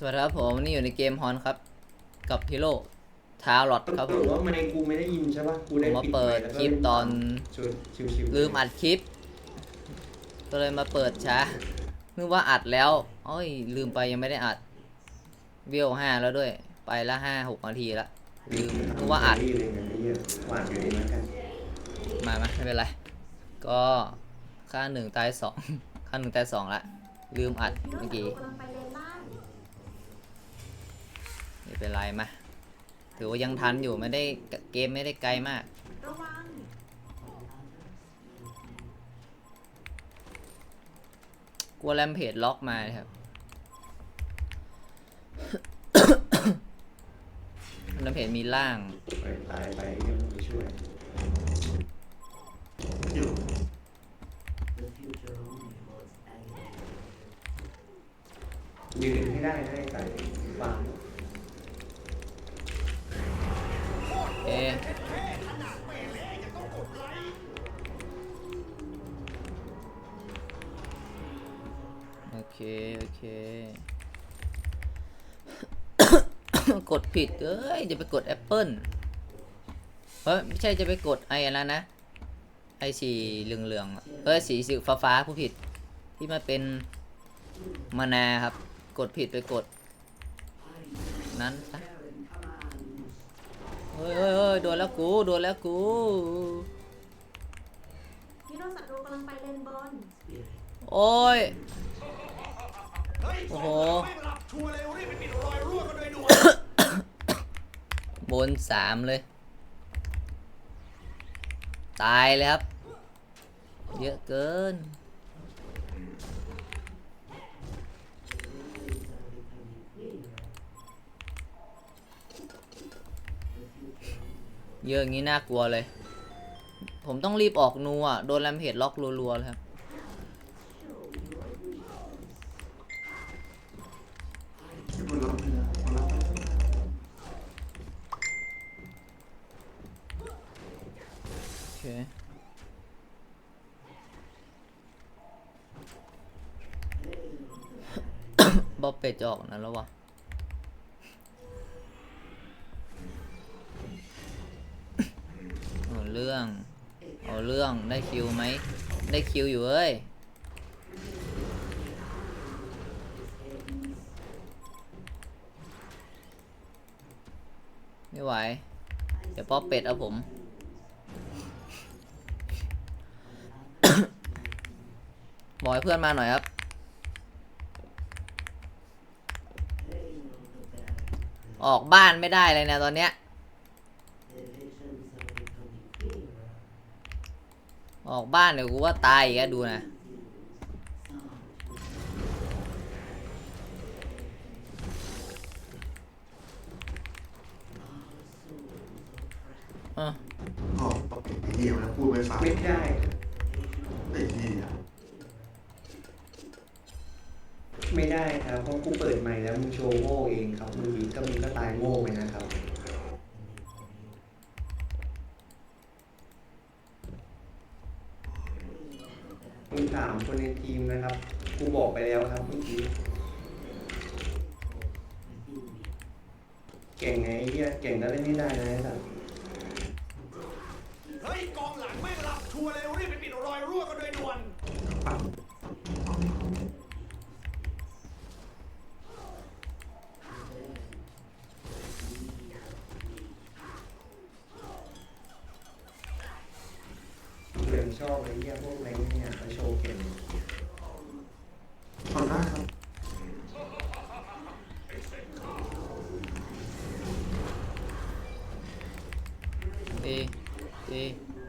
สวัสดีครับผมวันนี่อยู่ในเกมฮอนครับ กับฮิโร่ทารอดครับปผรากฏมว่าไมค์กูไม่ได้ยินใช่ปะกูผมได้มาปิดเปิดไมค์แล้วก็คลิปตอนชวนชิวๆลืมอัดคลิป ก็เลยมาเปิดช้านึกว่าอัดแล้วโอ้ย ลืมไปยังไม่ได้อัดเวลห้าแล้วด้วย ไปละห้าหกนาทีละลืมนึกว่าอัดเลยนะไอ้เหี้ยหวานอยู่ดีเหมือนกันมาไหมไม่เป็นไร ก็ค่าหนึ่งตายสอง ค่าหนึ่งตายสองละ ลืมอัดเมื่อกี้กำลังไปเลนล่างไม่ เป็นไรมา ถือว่ายังทันอยู่ไม่ได้เกมไม่ได้ไกลมากระวังกลัวแรมเพจล็อกมาครับแรมเพจมีล่าง ไปตายไปยังไม่ไปช่วยยืนให้ได้นะไอ้ไก่ฟาง เอะโอเค โอเค กดผิด เอ้ย จะไปกดแอปเปิลเฮ้ย ไม่ใช่จะไปกดไอ้อันนั้นนะ ไอ้สีเหลืองๆอะเอ้ย สีสีฟ้าฟ้าๆผู้ผิด ที่มันเป็นมานาครับ กดผิดไปกด นั้นซะ เฮ้ยเฮ้ยเฮ้ยโดนแล้วกูโดนแล้วกูฮีโร่ศัตรูกำลังไปเลนบนโอ้ย โอ้โห บนสามเลย ตายเลยครับ เยอะเกิน เยอะอย่างนี้น่ากลัวเลย ผมต้องรีบออกนูอะโดนแรมเพจล็อกรัวๆเลยครับโอเคบอเป็ดจะออกนะแล้ววะ เอาเรื่อง เอาเรื่องได้คิวไหม ได้คิวอยู่เอ้ยไม่ไหว เดี๋ยวป๊อปเป็ดเอาผม บอกเพื่อนมาหน่อยครับ ออกบ้านไม่ได้เลยนะตอนเนี้ย ออกบ้านเดี๋ยวกูว่าตายอีกอะดูนะเอออ๋อไอ้เหี้ยมันพูดไม่ฟังไม่ได้ไอ้เหี้ยไม่ได้ครับเพราะกูเปิดใหม่แล้วมึงโชว์โง่เองครับมึงก็มึงก็ตายโง่ไปนะครับมึงถามคนใน ทีมนะครับกูบอกไปแล้วครับเมื่อกี้เก่งไงไอ้เหี้ยเก่งก็เล่นไม่ได้นะไอ้สัสเฮ้ยกองหลังไม่หลับชัวร์เลยรีบไปปิดรอยรั่วกันโดยด่วนเรื่องชอบไอ้เหี้ยพวกแรง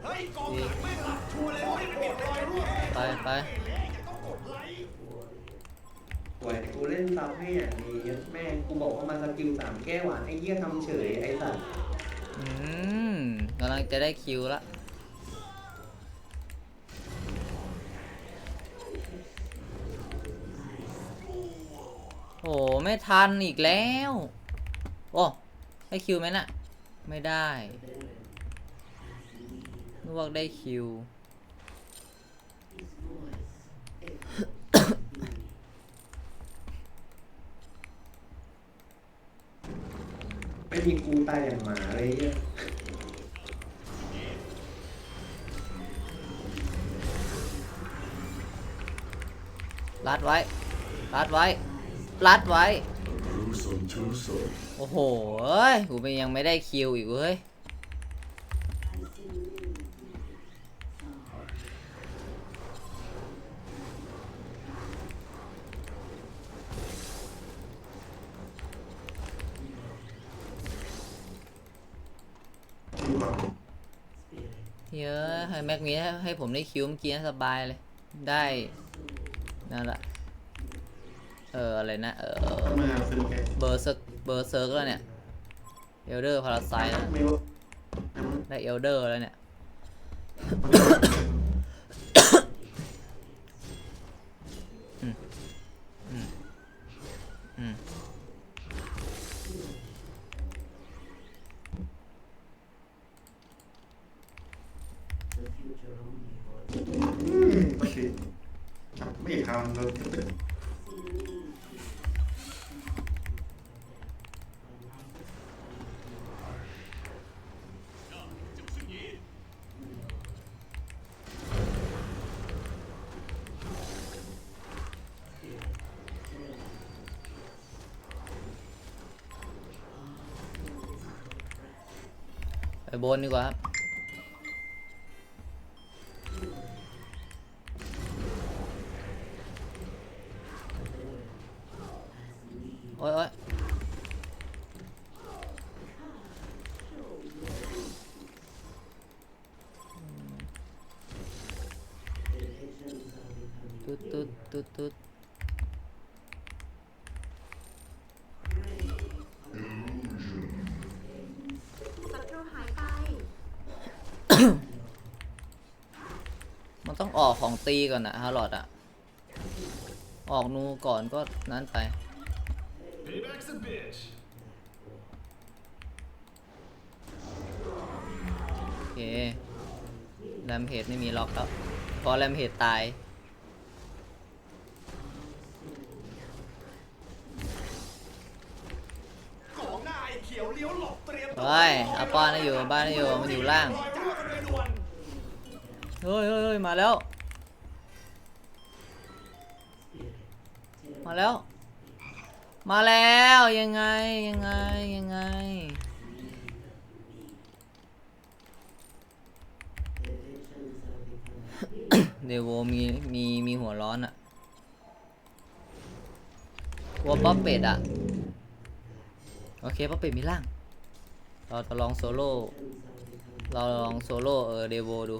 เฮ้ยกองหลังไม่หลับชัวร์เลยรีบไปปิดรอยรั่วกันไปไปต้องกดไลค์สวยกูเล่นซับให้อย่างดีแม่งกูบอกว่ามันสกิลสามแก้วอะไอ้เหี้ยทำเฉยไอ้สัสอืมกำลังจะได้คิวละโอ้ไม่ทันอีกแล้ว โอ้ ได้คิวไหมน่ะ ไม่ได้ นึกว่าได้คิวไม่มีกูตายอย่างหมาอะไรเงี้ยรัดไว้ รัดไว้ รัดไว้รู้สนชูสนโอ้โหเอ้ยกูไม่ยังไม่ได้คิวอีกเว้ย เยอะให้แม็กมีให้ให้ผมได้คิวเมื่อกี้สบายเลย ได้นั่นแหละเอออะไรนะ เออเบอร์เซิร์กเบอร์เซิร์กแล้วเนี่ยเอลเดอร์พาราไซน์ได้เอลเดอร์แล้วเนี่ย บไม่ทำเลยไปบนดีกว่าครับ มันต้องออกของตีก่อนนะฮาร์ลอดอะออกนูก่อนก็นั้นไป โอเคแรมเพจไม่มีล็อกแล้วพอแรมเพจตายเฮ้ยอาปอนน่ะอยู่บ้านน่ะอยู่มันอยู่ล่าง รอยรั่วกันโดยด่วน เฮ้ยเฮ้ยมาแล้ว มาแล้ว มาแล้วยังไงยังไงยังไง เดโวมีมีมีหัวร้อนอะกลัวป๊อปเป็ดอะโอเคป๊อปเป็ดมีร่าง เราจะลองโซโล่ เราลองโซโล่เออเดโวดู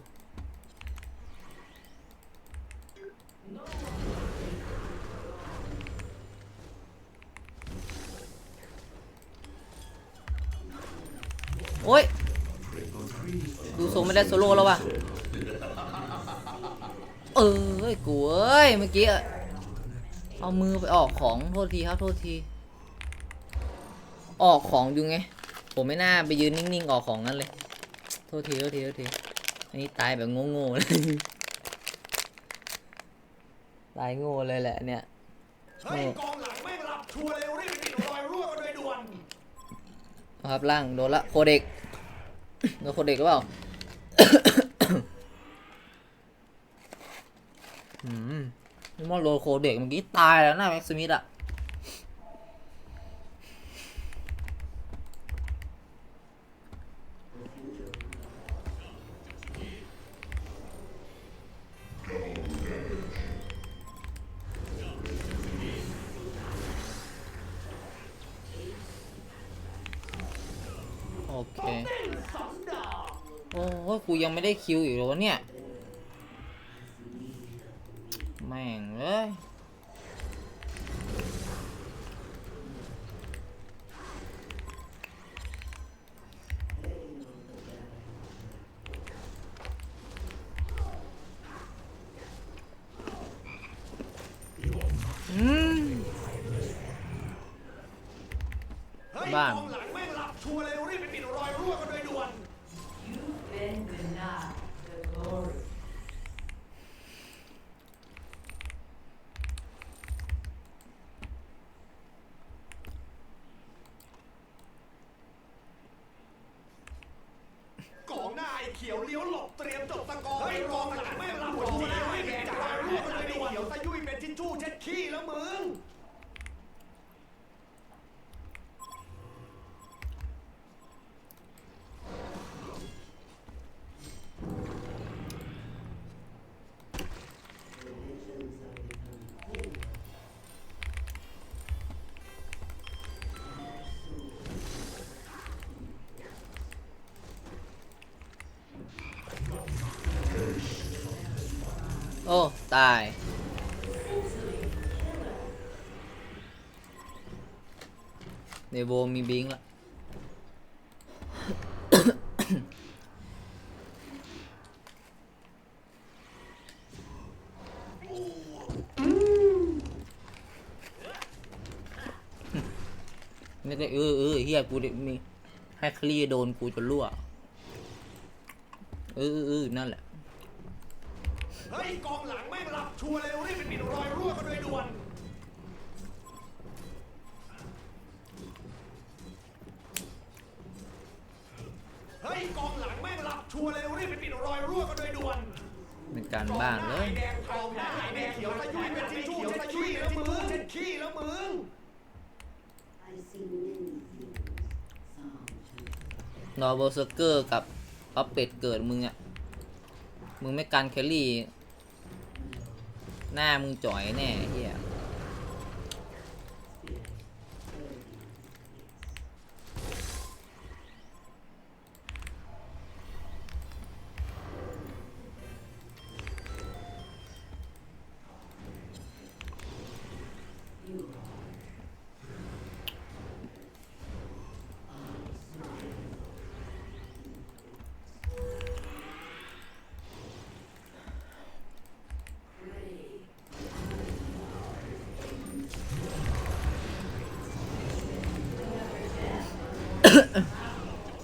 โอ้ย ดูทรงไม่ได้โซโล่แล้วว่ะ เออเอ้ยกูเอ้ย เมื่อกี้ เอามือไปออกของ โทษทีครับ โทษที ออกของอยู่ไง ผมไม่น่าไปยืนนิ่งๆ ออกของนั้นเลย โทษที โทษที โทษที อันนี้ตายแบบโง่ๆเลย ตายโง่เลยแหละเนี่ย เฮ้ยกองหลังแม่งหลับชัวร์เลยรีบไปปิดรอยรั่วกันโดยด่วนเอาครับล่างโดนละโคเด็กโดนโคเด็กหรือเปล่าอืมนี่มอนโดนโคเด็กเมื่อกี้ตายแล้วนะแม็กซ์สมิธอะ โอเค โอ้ยกูยังไม่ได้คิวอยู่เลยวะเนี่ย แม่งเลย อืม เฮ้ย บ้าน กองหลังแม่งหลับชัวร์เลยรีบไปปิดรอยรั่วกันโดยด่วน โเขีย ตาย ในโบมีบิงละไม่ได้เออเออเฮียกูมีให้คลีโดนกูจนรั่วเออเออเออนั่นแหละ เฮ้ยกองหลังแม่ ชัวร์เร็วรีบไปปิดรอยรั่วกันโดยด่วน เฮ้ยกองหลังแม่งรับชัวร์เร็วรีบไปปิดรอยรั่วกันโดยด่วนเป็นการบ้านเลยแดงทองหน้าไอ้แดงเขียวตะยุยเป็นทิชชู่เช็ดขี้แล้วมึงเช็ดขี้แล้วมึง I see many things. Some นอร์เบอร์เซอร์เกอร์กับพับเป็ดเกิดมึงอะมึงไม่กันแคลรี่ หน้ามึงจ่อยแน่เฮีย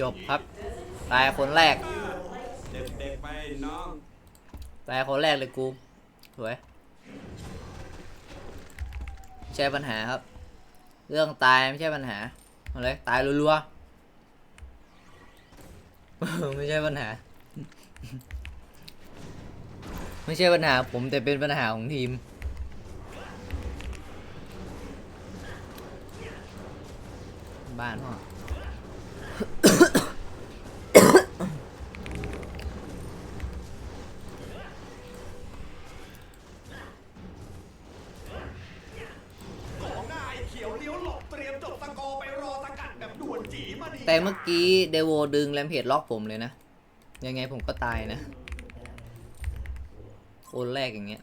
จบครับ ตายคนแรก เด็กๆไปน้องตายคนแรกเลยกูสวยไม่ใช่ปัญหาครับ เรื่องตายไม่ใช่ปัญหาเอาเลยตายรัวๆ ไม่ใช่ปัญหา ไม่ใช่ปัญหาผมแต่เป็นปัญหาของทีม บ้านพ่อ กี้เดโวดึงแรมเพจล็อกผมเลยนะ ยังไงผมก็ตายนะโคนแรกอย่างเงี้ย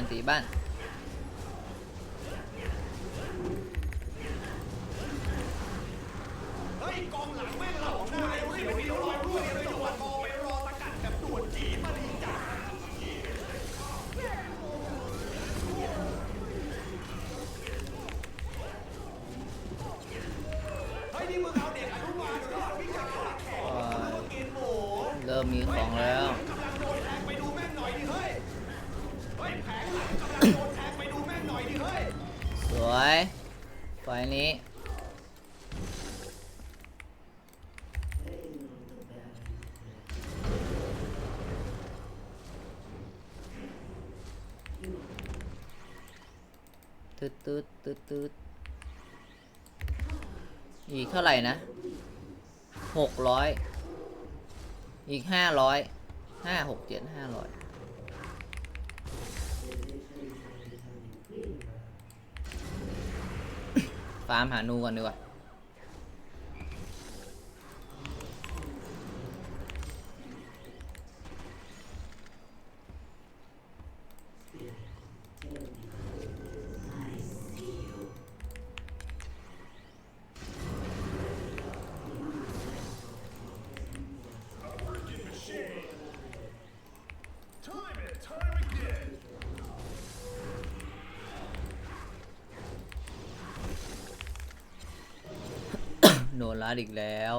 านตีบ้าน เฮ้ยกองหลังแม่งรับชัวร์เร็วรีบไปปิดรอยรั่วกันโดยด่วนกอไปรอสกัดแบบด่วนจีมาดีจ้าเฮ้ยนี่มึงเอาเด็กอนุบาลหรือว่าพิการขาแข็งเริ่มมีของแล้ว วยปล่อยนี้ตืดตืดตืดตืดอีกเท่าไหร่นะหกร้อยอีกห้าร้อยห้าหกเจ็ดห้าร้อย ฟาร์มหานูก่อนดีกว่า โดนลัดอีกแล้ว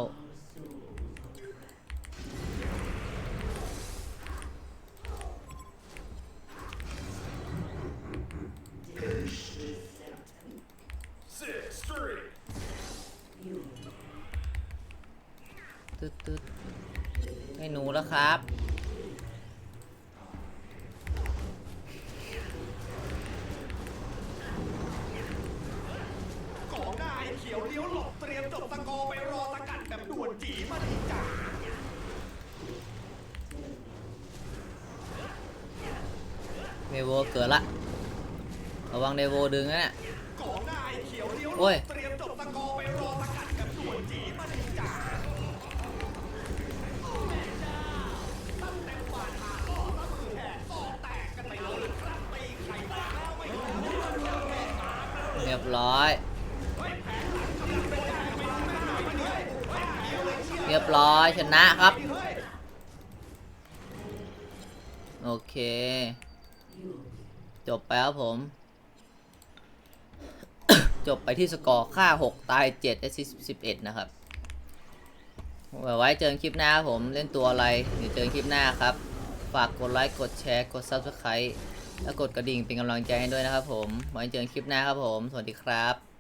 Six, three. ตึ๊ดตึ๊ดให้หนูแล้วครับ เกิดละ ระวังเนโวดึงนะเนี่ยกองน้าไอ้เขียวเลี้ยวหลโอ้ยเรียบร้อย เรียบร้อยชนะครับ โอเค จบไปครับผม จบไปที่สกอร์ค่า 6 ตาย7แอสซิส11 นะครับไว้เจอกันคลิปหน้าครับผมเล่นตัวอะไรเดี๋ยวเจอกันคลิปหน้าครับ ฝากกดไลค์กดแชร์กด Subscribe และกดกระดิ่งเป็นกำลังใจให้ด้วยนะครับผม ไว้เจอกันคลิปหน้าครับผม สวัสดีครับ